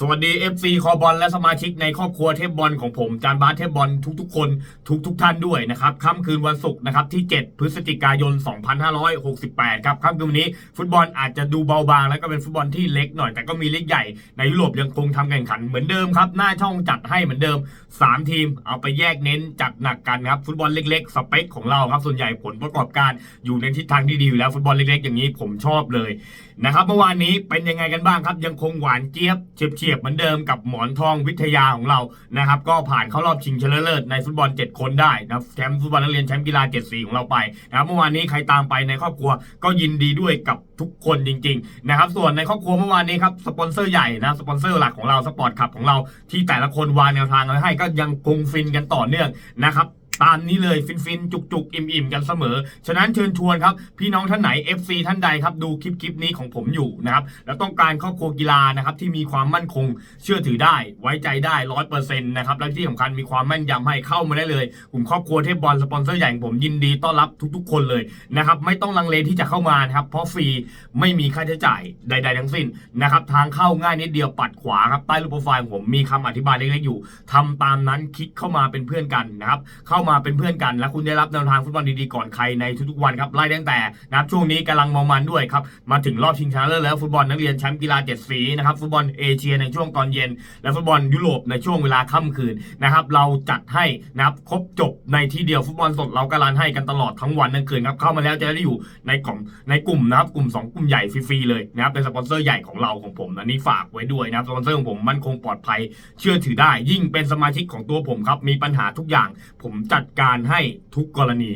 สวัสดี FC คอบอลและสมาชิกในครอบครัวเทพบอลของผม จานบาสเทพบอลทุกๆ คนทุกๆท่านด้วยนะครับค่ำคืนวันศุกร์นะครับที่ 7 พฤศจิกายน 2568 ครับค่ำคืนวันนี้ ฟุตบอลอาจจะดูเบาบาง แล้วก็เป็นฟุตบอลที่เล็กหน่อย แต่ก็มีเล็กใหญ่ในยุโรปยังคงทำแข่งขันเหมือนเดิมครับ หน้าช่องจัดให้เหมือนเดิม 3 ทีมเอาไปแยกเน้นจัดหนักกันครับฟุตบอลเล็ก ๆ สเปคของเราครับส่วนใหญ่ผลประกอบการอยู่ในทิศทางที่ดีอยู่แล้วฟุตบอลเล็ก ๆ อย่างนี้ผมชอบเลยนะครับเมื่อวานนี้เป็นยังไงกันบ้างครับยังคงหวานเจี๊ยบเฉียบๆเหมือนเดิมกับหมอนทองวิทยาของเรานะครับก็ผ่านเข้ารอบชิงชนะเลิศในฟุตบอล 7 คนได้นะแชมป์ฟุตบอลนักเรียนแชมป์กีฬา7สีของเราไปนะครับเมื่อวานนี้ใครตามไปในครอบครัวก็ยินดีด้วยกับทุกคนจริงๆนะครับส่วนในครอบครัวเมื่อวานนี้ครับสปอนเซอร์ใหญ่นะสปอนเซอร์หลักของเราสปอร์ตขับของเราที่แต่ละคนวางแนวทางไว้ให้ก็ยังคงฟินกันต่อเนื่องนะครับ ตามนี้เลยฟินฟินจุกจุกอิ่มอิ่มกันเสมอ ฉะนั้นเชิญชวนครับ พี่น้องท่านไหน FC ท่านใดครับ ดูคลิปคลิปนี้ของผมอยู่นะครับ แล้วต้องการครอบครัวกีฬานะครับ ที่มีความมั่นคงเชื่อถือได้ ไว้ใจได้ร้อยเปอร์เซ็นต์นะครับ และที่สำคัญมีความแม่นยำให้เข้ามาได้เลยกลุ่มครอบครัวเทพบอลสปอนเซอร์ใหญ่ของผมยินดีต้อนรับทุกๆ คนเลยนะครับ ไม่ต้องลังเลที่จะเข้ามานะครับ เพราะฟรีไม่มีค่าใช้จ่ายใด ๆ ทั้งสิ้นนะครับ ทางเข้าง่ายนิดเดียวปัดขวาครับใต้รูปโปรไฟล์ของผมมีคำอธิบายเล็กๆอยู่ทำตามนั้นคลิกเข้ามาเป็นเพื่อนกันนะครับเข้ามาเป็นเพื่อนกัน และคุณได้รับแนวทางฟุตบอลดีๆก่อนใครในทุกๆวันครับไล่ตั้งแต่นะครับช่วงนี้กำลังมองมันด้วยครับมาถึงรอบชิงชนะเลิศแล้วฟุตบอลนักเรียนแชมป์กีฬาเจ็ดสีนะครับฟุตบอลเอเชียในช่วงตอนเย็น และฟุตบอลยุโรปในช่วงเวลาค่ำคืนนะครับเราจัดให้นะครับครบจบในที่เดียวฟุตบอลสดเราการันให้กันตลอดทั้งวันทั้งคืนครับเข้ามาแล้วจะได้อยู่ในกลุ่มในกลุ่มนะครับกลุ่ม 2 กลุ่มใหญ่ฟรีๆเลยนะครับเป็นสปอนเซอร์ใหญ่ของเราของผมอันนี้ฝากไว้ด้วยนะครับสปอนเซอร์ของผมมันคงปลอดภัย เชื่อถือได้ ยิ่งเป็นสมาชิกของตัวผมครับมีปัญหาทุกอย่างผมจััดการให้ทุกกรณี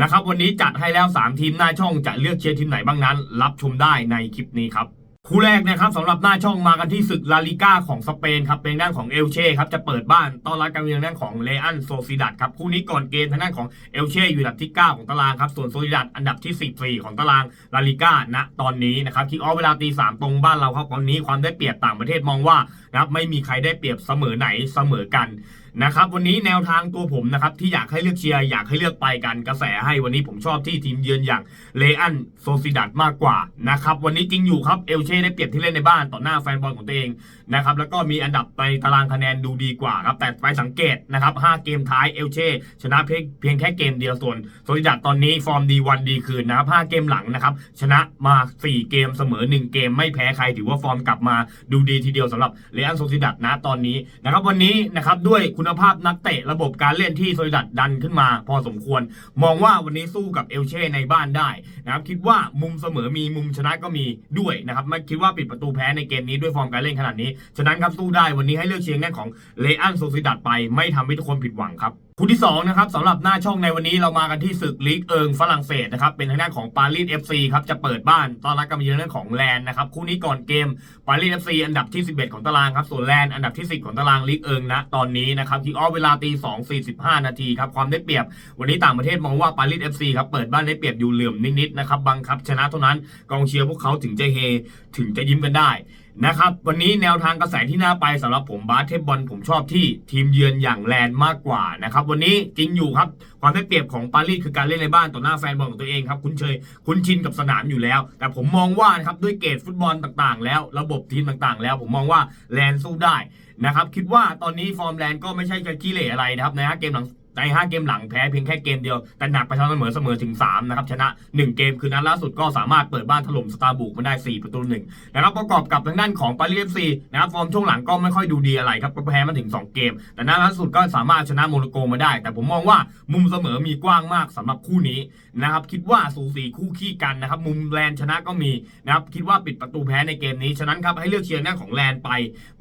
นะครับ วันนี้จัดให้แล้ว 3 ทีมหน้าช่องจะเลือกเชียร์ทีมไหนบ้างนั้น รับชมได้ในคลิปนี้ครับคู่แรกนะครับสำหรับหน้าช่องมากันที่ศึกลาลิก้าของสเปนครับเป็นด้านของเอลเช่ครับจะเปิดบ้านต้อนรับการเยือนด้านของเลอันโซซิดัดครับคู่นี้ก่อนเกมทางด้านของเอลเช่อยู่อันดับที่ 9 ของตารางครับส่วนโซซิดัดอันดับที่ 14 ของตารางลาลิก้าณตอนนี้นะครับคิกออฟเวลาตีสามตรงบ้านเราครับตอนนี้ความได้เปรียบต่างประเทศมองว่านะครับไม่มีใครได้เปรียบเสมอไหนเสมอกัน นะครับวันนี้แนวทางตัวผมนะครับที่อยากให้เลือกเชียร์อยากให้เลือกไปกันกระแสให้วันนี้ผมชอบที่ทีมเยือนอย่างเลอันโซซิดัดมากกว่านะครับวันนี้จริงอยู่ครับเอลเช่ได้เปรียบที่เล่นในบ้านต่อหน้าแฟนบอลของตัวเองนะครับแล้วก็มีอันดับไปตารางคะแนนดูดีกว่าครับแต่ไปสังเกตนะครับ5เกมท้ายเอลเช่ชนะเพียงแค่เกมเดียวส่วนโซซิดัดตอนนี้ฟอร์มดีวันดีคืนนะครับ5เกมหลังนะครับชนะมา 4 เกมเสมอ 1 เกมไม่แพ้ใครถือว่าฟอร์มกลับมาดูดีทีเดียวสำหรับเลอันโซซิดัดนะตอนนี้นะครับวันนี้นะครับด้วยคุณภาพนักเตะระบบการเล่นที่โซลิดัดดันขึ้นมา พอสมควร มองว่าวันนี้สู้กับเอลเช่ในบ้านได้นะครับคิดว่ามุมเสมอมีมุมชนะก็มีด้วยนะครับไม่คิดว่าปิดประตูแพ้ในเกมนี้ด้วยฟอร์มการเล่นขนาดนี้ ฉะนั้นครับสู้ได้วันนี้ให้เลือกเชียร์แน่ของเลอันโซซิดัดไป ไม่ทำให้ทุกคนผิดหวังครับ คู่ที่2นะครับสำหรับหน้าช่องในวันนี้เรามากันที่ศึกลีกเอิงฝรั่งเศสนะครับเป็นทางด้านของปารีส FC ครับจะเปิดบ้านต้อนรับการมาเยือนเรื่องของแลนด์นะครับคู่นี้ก่อนเกมปารีส FC อันดับที่ 11 ของตารางครับส่วนแลนด์อันดับที่ 10 ของตารางลีกเอิงนะตอนนี้นะครับที่ออฟเวลาตี2 45 นาทีครับความได้เปรียบ วันนี้ต่างประเทศมองว่าปารีส FC ครับเปิดบ้านได้เปรียบอยู่เหลื่อมนิดๆนะครับบังคับชนะเท่านั้นกองเชียร์พวกเขาถึงจะเฮถึงจะยิ้มกันได้ นะครับ วันนี้แนวทางกระแสที่น่าไปสำหรับผมบาสเทพบอลผมชอบที่ทีมเยือนอย่างแลนด์มากกว่านะครับ วันนี้จริงอยู่ครับ ความได้เปรียบของปารีสคือการเล่นในบ้านต่อหน้าแฟนบอลของตัวเองครับ คุ้นเคยคุ้นชินกับสนามอยู่แล้ว แต่ผมมองว่านะครับด้วยเกรดฟุตบอลต่างๆ แล้วระบบทีมต่างๆ แล้วผมมองว่าแลนด์สู้ได้นะครับคิดว่าตอนนี้ฟอร์มแลนด์ก็ไม่ใช่จะขี้เหร่อะไรนะครับนห้าเกมหลัง ใน 5 เกมหลังแพ้เพียงแค่เกมเดียว แต่หนักไปเสมอเสมอถึง 3 นะครับ ชนะ 1 เกมคือนัดล่าสุดก็สามารถเปิดบ้านถล่มสตาร์บุกมาได้ 4 ประตูหนึ่งนะครับประกอบกับทางด้านของปารีสเอฟซีนะครับฟอร์มช่วงหลังก็ไม่ค่อยดูดีอะไรครับก็แพ้มาถึง 2 เกม แต่นัดล่าสุดก็สามารถชนะโมร็อกโกมาได้ แต่ผมมองว่ามุมเสมอมีกว้างมากสำหรับคู่นี้นะครับคิดว่าสูสีคู่ขี้กันนะครับมุมแลนชนะก็มีนะครับคิดว่าปิดประตูแพ้ในเกมนี้ฉะนั้นครับให้เลือกเชียร์หน้าของแลนไป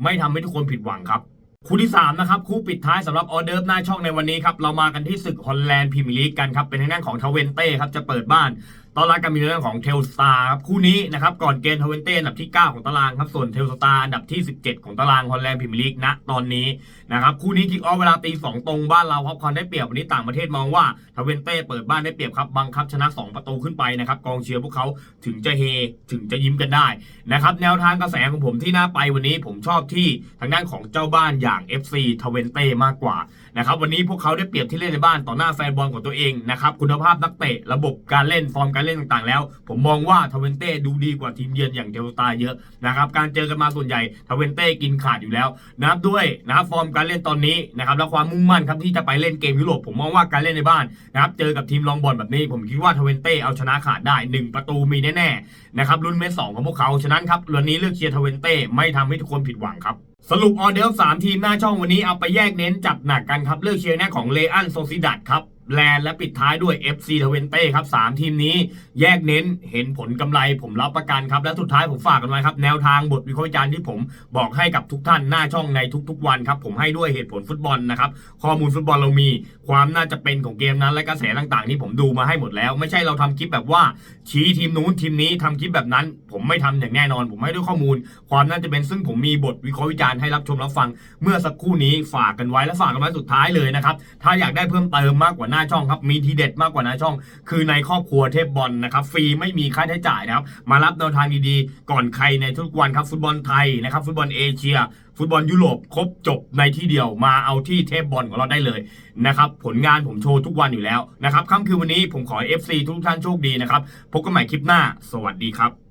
ไม่ทำให้ทุกคนผิดหวังครับ คู่ที่ 3 นะครับ คู่ปิดท้ายสำหรับออเดิร์ฟหน้าช่องในวันนี้ครับ เรามากันที่ศึกฮอลแลนด์พรีเมียร์ลีกกันครับ เป็นทางด้านของทเวนเต้ครับ จะเปิดบ้าน ตอนรับการมีเรื่องของเทลสตาร์ครับคู่นี้นะครับก่อนเกณฑ์ทเวนเต้อันดับที่ 9 ของตารางครับส่วนเทลสตาร์อันดับที่ 17 ของตารางฮอลแลนด์พรีเมียร์ลีกณตอนนี้นะครับคู่นี้คิกออฟเวลาตี2ตรงบ้านเราครับความได้เปรียบวันนี้ต่างประเทศมองว่าทเวนเต้เปิดบ้านได้เปรียบครับบังคับชนะ 2 ประตูขึ้นไปนะครับกองเชียร์พวกเขาถึงจะเฮถึงจะยิ้มกันได้นะครับแนวทางกระแสของผมที่น่าไปวันนี้ผมชอบที่ทางด้านของเจ้าบ้านอย่าง FC ทเวนเต้มากกว่า นะครับวันนี้พวกเขาได้เปรียบที่เล่นในบ้านต่อหน้าแฟนบอลของตัวเองนะครับคุณภาพนักเตะระบบการเล่นฟอร์มการเล่นต่างๆ แล้ว ผมมองว่าทเวนเต้ดูดีกว่าทีมเยือนอย่างเดลตาเยอะนะครับการเจอกันมาส่วนใหญ่ทเวนเต้กินขาดอยู่แล้วนะครับด้วยนะครับฟอร์มการเล่นตอนนี้นะครับและความมุ่งมั่นครับที่จะไปเล่นเกมยุโรปผมมองว่าการเล่นในบ้านนะครับเจอกับทีมรองบอลแบบนี้ ผมคิดว่าทเวนเต้เอาชนะขาดได้หนึ่งประตูมีแน่ๆนะครับรุ่นเมสสองของพวกเขาฉะนั้นครับวันนี้เลือกเชียร์ทเวนเต้ไม่ทำให้ทุกคนผิดหวังครับ สรุปออเดลสามทีมหน้าช่องวันนี้เอาไปแยกเน้นจับหนักกันครับ เลือกเชียร์หน้าของเลอันโซซิดัตครับ แลนและปิดท้ายด้วย FC ทเวนเต้ครับ 3 ทีมนี้แยกเน้นเห็นผลกำไรผมรับประกันครับ และสุดท้ายผมฝากกันไว้ครับ แนวทางบทวิเคราะห์วิจารณ์ที่ผมบอกให้กับทุกท่านหน้าช่องในทุกๆวันครับ ผมให้ด้วยเหตุผลฟุตบอลนะครับ ข้อมูลฟุตบอลเรามีความน่าจะเป็นของเกมนั้น และกระแสต่างๆ ที่ผมดูมาให้หมดแล้ว ไม่ใช่เราทำคลิปแบบว่า ชี้ทีมนู้นทีมนี้ทำคลิปแบบนั้น ผมไม่ทำอย่างแน่นอน ผมให้ด้วยข้อมูล ความน่าจะเป็นซึ่งผมมีบทวิเคราะห์วิจารณ์ให้รับชมรับฟัง เมื่อสักครู่นี้ฝากกันไว้และฝากกันไว้สุดท้ายเลยนะครับถ้าอยากได้เพิ่มเติมมากกว่าหน้าช่องครับมีทีเด็ดมากกว่าหน้าช่อง คือในครอบครัวเทพบอลนะครับฟรีไม่มีค่าใช้จ่ายนะครับมารับแนวทางดีๆก่อนใครในทุกวันครับฟุตบอลไทยนะครับฟุตบอลเอเชียฟุตบอลยุโรปครบจบในที่เดียวมาเอาที่เทพบอลของเราได้เลยนะครับผลงานผมโชว์ทุกวันอยู่แล้วนะครับค่ำคืนวันนี้ผมขอ FC ทุกท่านโชคดีนะครับพบกันใหม่คลิปหน้า สวัสดีครับ